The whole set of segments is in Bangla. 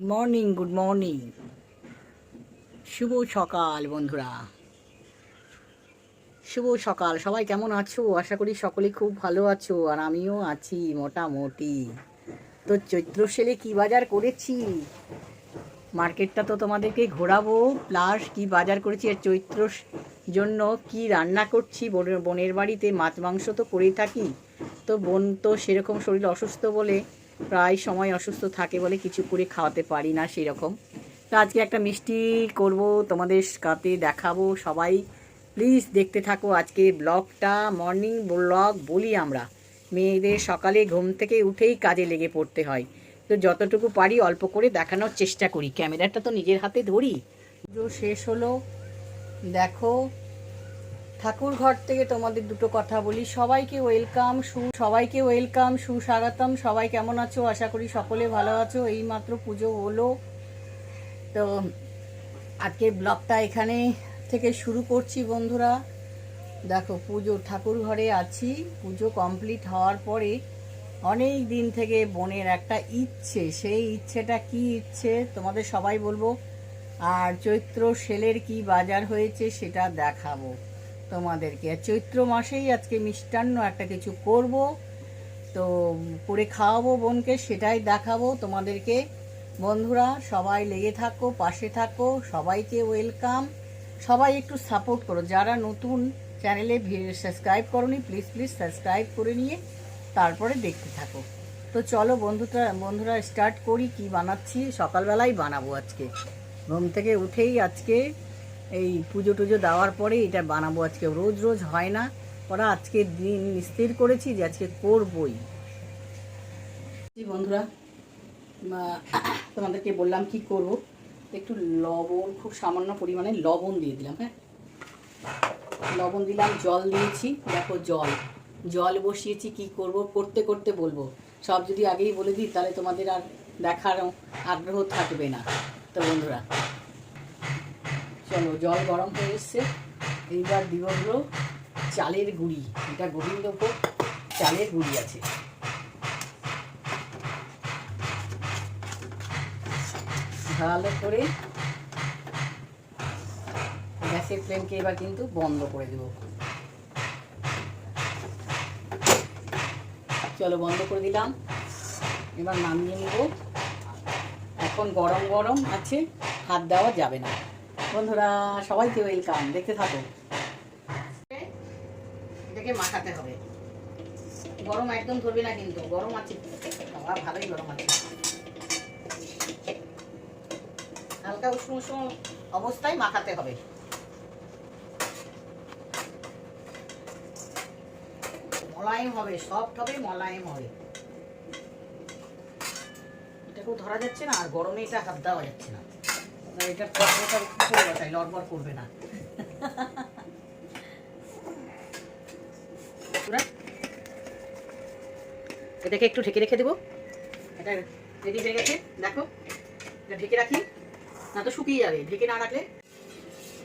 Good morning good morning. শুভ সকাল, বন্ধুরা। শুভ সকাল। সবাই কেমন আছো? আশা করি সকলে খুব ভালো আছো, আর আমিও আছি মোটামুটি। তো চৈত্র সেলে কী বাজার করেছি? মার্কেটটা তো তোমাদেরকে ঘোরাবো, প্লাস কি বাজার করেছি আর চৈত্র জন্য কি রান্না করছি? বোনের বোনের বাড়িতে মাছ, মাংস তো করেই থাকি। তো বোন তো সেরকম শরীর অসুস্থ বলে প্রায় সময় অসুস্থ থাকে বলে কিছু করে খাওয়াতে পারি না সেরকম। তো আজকে একটা মিষ্টি করব, তোমাদের কাতে দেখাবো সবাই। প্লিজ দেখতে থাকো আজকে ব্লগটা মর্নিং ব্লগ বলি আমরা। মেয়েদের সকালে ঘুম থেকে উঠেই কাজে লেগে পড়তে হয়। তো যতটুকু পারি অল্প করে দেখানোর চেষ্টা করি। ক্যামেরাটা তো নিজের হাতে ধরি। পুজো শেষ হলো। দেখো ঠাকুর ঘর থেকে তোমাদের দুটো কথা বলি। সবাইকে ওয়েলকাম, সু, সবাইকে ওয়েলকাম, সুস্বাগতম। সবাই কেমন আছো? আশা করি সকলে ভালো আছো। এই মাত্র পুজো হলো। তো আজকে ব্লগটা এখানে থেকে শুরু করছি বন্ধুরা। দেখো, পুজো ঠাকুর ঘরে আছি। পুজো কমপ্লিট হওয়ার পরে অনেক দিন থেকে বোনের একটা ইচ্ছে। সেই ইচ্ছেটা কি ইচ্ছে তোমাদের সবাই বলব। আর চৈত্র সেলের কি বাজার হয়েছে সেটা দেখাবো। তোমাদেরকে। আর চৈত্র মাসেই আজকে মিষ্টান্ন একটা কিছু করব। তো করে খাওয়াবো বোনকে, সেটাই দেখাবো তোমাদেরকে। বন্ধুরা, সবাই লেগে থাকো, পাশে থাকো, সবাইকে ওয়েলকাম। সবাই একটু সাপোর্ট করো। যারা নতুন চ্যানেলে সাবস্ক্রাইব করনি, প্লিজ প্লিজ সাবস্ক্রাইব করে নিয়ে তারপরে দেখতে থাকো। তো চলো বন্ধুটা, বন্ধুরা, স্টার্ট করি। কি বানাচ্ছি? সকালবেলাই বানাবো আজকে। ঘুম থেকে উঠেই আজকে এই পুজো টুজো দেওয়ার পরে এটা বানাবো আজকে। রোজ রোজ হয় না। ওরা আজকে দিন স্থির করেছি যে আজকে করবই। বন্ধুরা তোমাদেরকে বললাম কি করব? একটু লবণ, খুব সামান্য পরিমাণে লবণ দিয়ে দিলাম হ্যাঁ? লবণ দিলাম, জল দিয়েছি। দেখো জল। জল বসিয়েছি, কি করব? করতে করতে বলব। সব যদি আগেই বলে দিই, তাহলে তোমাদের আর দেখার আগ্রহ থাকবে না। তো বন্ধুরা চলো, জল গরম হয়ে এসছে। এইবার দিব চালের গুঁড়ি। এটা গোবিন্দভোগ চালের গুঁড়ি আছে। ভালো করে গ্যাসের ফ্লেমকে এবার কিন্তু বন্ধ করে দেব। চলো, বন্ধ করে দিলাম। এবার নামিয়ে নিব। এখন গরম গরম আছে, হাত দেওয়া যাবে না। বন্ধুরা, সবাইকে ওয়েলকাম দেখতে থাকো। এটাকে মাখাতে হবে। গরম একদম ধরবে না কিন্তু। গরম আছে। বাবা, ভালোই গরম আছে। হালকা উষ্ণ উষ্ণ অবস্থায় মাখাতে হবে। মলায়েম হবে সফট হবে, মলায়েম হবে। এটাকেও ধরা যাচ্ছে না, আর গরমে এটা হাত দেওয়া যাচ্ছে না। এটা একটু ঢেকে রেখে দেবো। এটা রেডি হয়ে গেছে, দেখো। এটা ঢেকে রাখি, না তো শুকিয়ে যাবে, ঢেকে না রাখলে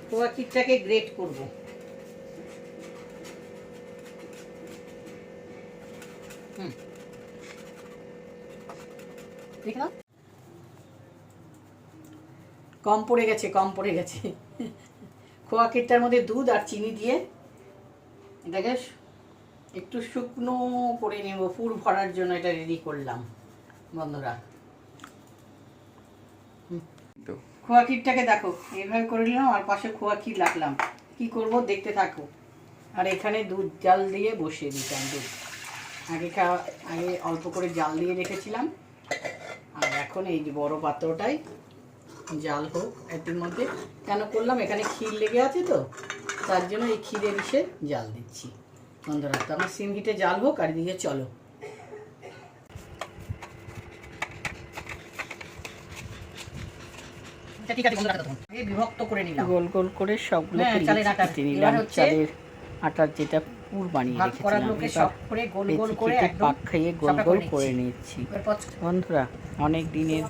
পোয়া কিটটাকে গ্রেট করব। হুম। দেখে নাও। কম পড়ে গেছে কম পড়ে গেছে। খোয়া কেকটার মধ্যে দুধ আর চিনি দিয়ে এটাকে একটু শুকনো করে নেব পুর ভরার জন্য এটা রেডি করলাম। বন্ধুরা। খোয়া ক্ষীরটাকে দেখো এইভাবে করে নিলাম আর পাশে খোয়া ক্ষীর রাখলাম। কি করব? দেখতে থাকো। আর এখানে দুধ জাল দিয়ে বসিয়ে দিতাম দুধ। আগে খাওয়া আগে অল্প করে জাল দিয়ে রেখেছিলাম। আর এখন এই যে বড় পাত্রটাই জাল হোক এটির মধ্যে। কেন করলাম? এখানে ক্ষীর লেগে আছে তো। তার জন্য এই ক্ষীরের ইসে জাল দিচ্ছি। বন্ধুরা তো আমার সিম হিটে জাল হোক আর এদিকে চলো। ঠিক আছে বন্ধুরা তখন। বিভক্ত করে নিলাম। গোল গোল করে সবগুলো হ্যাঁ, চালের আটার। নিলাম। চালের আটার যেটা পুর বানিয়ে রেখেছিলাম। পাক খাইয়ে গোল গোল করে নিচ্ছি। বন্ধুরা অনেক দিনের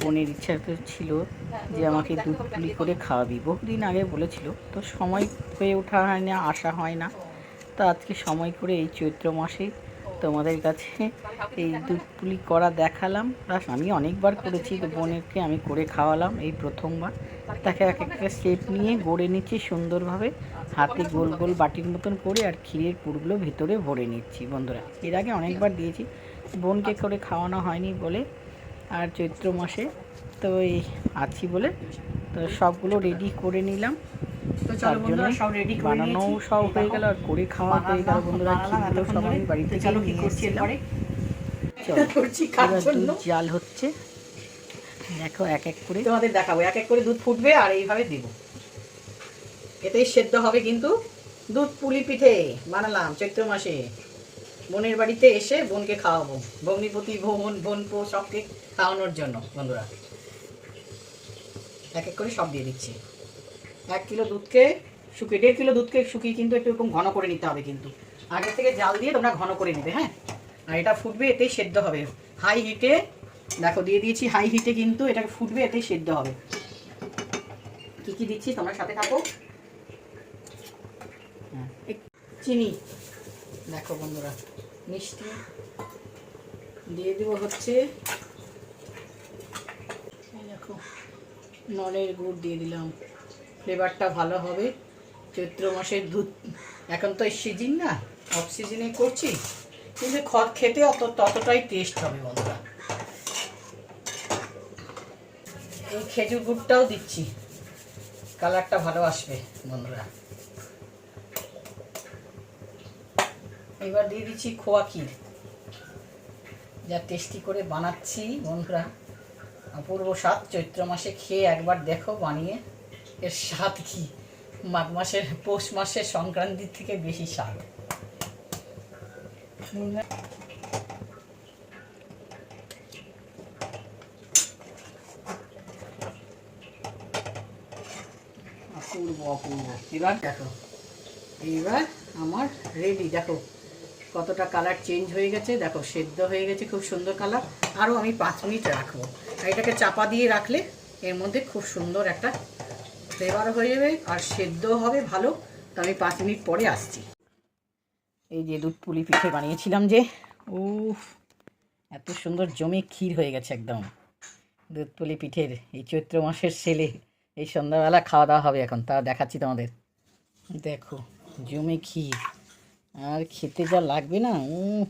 বোনের ইচ্ছা তো ছিল যে আমাকে দুধ পুলি করে খাওয়াবি। বহুদিন আগে বলেছিল তো সময় হয়ে ওঠা হয় না আসা হয় না। তো আজকে সময় করে এই চৈত্র মাসে তোমাদের কাছে এই দুধ পুলি করা দেখালাম। প্লাস আমি অনেকবার করেছি তো বোনেরকে আমি করে খাওয়ালাম এই প্রথমবার। তাকে এক একটা স্টেপ নিয়ে গড়ে নিচ্ছি সুন্দরভাবে। হাতে গোল গোল বাটির মতন করে আর ক্ষীরের পুরগুলো ভেতরে ভরে নিচ্ছি বন্ধুরা। এর আগে অনেকবার দিয়েছি। বোনকে করে খাওয়ানো হয়নি বলে আর চৈত্র মাসে তো এই আছি বলে। তো সবগুলো রেডি করে নিলাম। তার বন্ধুরা জন্যই সব হয়ে গেল আর করে খাওয়া হয়ে গেল বন্ধুরা সব আমি বাড়ি থেকে নিয়ে এসেছিলাম। চলো জন্য? জাল হচ্ছে। দেখো এক এক করে। তোমাদের দেখাবো এক এক করে দুধ ফুটবে আর এইভাবে দেব। এতেই সেদ্ধ হবে কিন্তু দুধ পুলি পিঠে বানালাম চৈত্র মাসে। বোনের বাড়িতে এসে বোনকে খাওয়াবো ভগ্নিপতি বোন বোনপো সবকে খাওয়ানোর জন্য বন্ধুরা। এক এক করে সব দিয়ে দিচ্ছি। এক কিলো দুধকে শুকিয়ে দেড় কিলো দুধকে শুকিয়ে কিন্তু একটু এরকম ঘন করে নিতে হবে কিন্তু। আগে থেকে জাল দিয়ে তোমরা ঘন করে নিবে হ্যাঁ? আর এটা ফুটবে এতেই সেদ্ধ হবে। হাই হিটে দেখো দিয়ে দিয়েছি হাই হিটে কিন্তু এটা ফুটবে এতেই সেদ্ধ হবে। কি কি দিচ্ছি? তোমরা সাথে থাকো। হ্যাঁ, চিনি। দেখো বন্ধুরা মিষ্টি। দিয়ে দেবো হচ্ছে দেখো নলের গুড় দিয়ে দিলাম। ফ্লেভারটা ভালো হবে। চৈত্র মাসের দুধ এখন তো সিজন না অফ সিজনে করছি। কিন্তু খদ খেতে অত ততটাই টেস্ট হবে বন্ধুরা এই খেজুর গুড়টাও দিচ্ছি। কালারটা ভালো আসবে বন্ধুরা। এবার দিয়ে দিচ্ছি খোয়া ক্ষীর। যা টেস্টি করে বানাচ্ছি বন্ধুরা। অপূর্ব স্বাদ চৈত্র মাসে খেয়ে একবার দেখো বানিয়ে। এর স্বাদ কি? মাঘ মাসের, পৌষ মাসের সংক্রান্তির থেকে বেশি স্বাদ। অপূর্ব এবার দেখো। এইবার আমার রেডি। দেখো, কতটা কালার চেঞ্জ হয়ে গেছে। দেখো, সেদ্ধ হয়ে গেছে খুব সুন্দর কালার। আরও আমি পাঁচ মিনিট রাখব। এটাকে চাপা দিয়ে রাখলে এর মধ্যে খুব সুন্দর একটা ফ্লেভার হয়ে যাবে আর সেদ্ধ হবে ভালো। তো আমি পাঁচ মিনিট পরে আসছি। এই যে দুধ পুলি পিঠে বানিয়েছিলাম যে উফ এত সুন্দর জমে ক্ষীর হয়ে গেছে একদম। দুধ পুলি পিঠের এই চৈত্র মাসের সেলে এই সন্ধ্যাবেলা খাওয়া দাওয়া হবে এখন তা দেখাচ্ছি তোমাদের। দেখো জমে ক্ষীর। আর খেতে যা লাগবে না উম,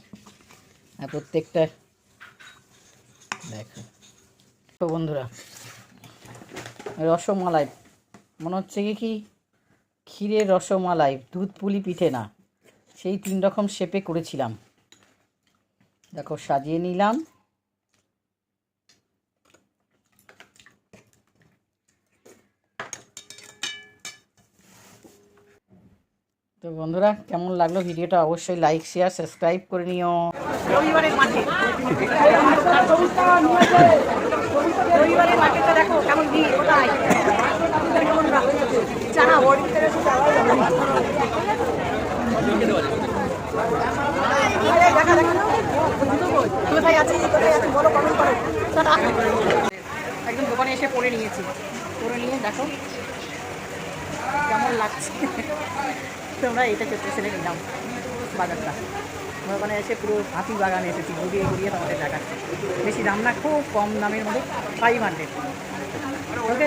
আর প্রত্যেকটা দেখো। তো বন্ধুরা রসমালাই মনে হচ্ছে কি কি? ক্ষীরের রসমালাই দুধ পুলি পিঠে না। সেই তিন রকম শেপে করেছিলাম। দেখো সাজিয়ে নিলাম। তো বন্ধুরা কেমন লাগল ভিডিওটা? অবশ্যই লাইক শেয়ার সাবস্ক্রাইব করে নিও রবিবারের মাঠে রবিবারের মাঠেটা দেখো কেমন ভিড় কোথায় জানা দেখা দেখা কোথায় আছি কোথায় আছি বলো কমেন্ট করো টাটা। একদম দোকানে এসে পরে নিয়েছি করে নিয়ে দেখো কেমন লাগছে। তোমরা এটা ছেলে নিলাম বাজারটা। আমরা ওখানে এসে পুরো হাতি বাগানে এসেছি, ঘুরিয়ে ঘুরিয়ে তোমাদের দেখাচ্ছি। বেশি দাম না, খুব কম দামের মধ্যে ফাইভ হান্ড্রেড ওকে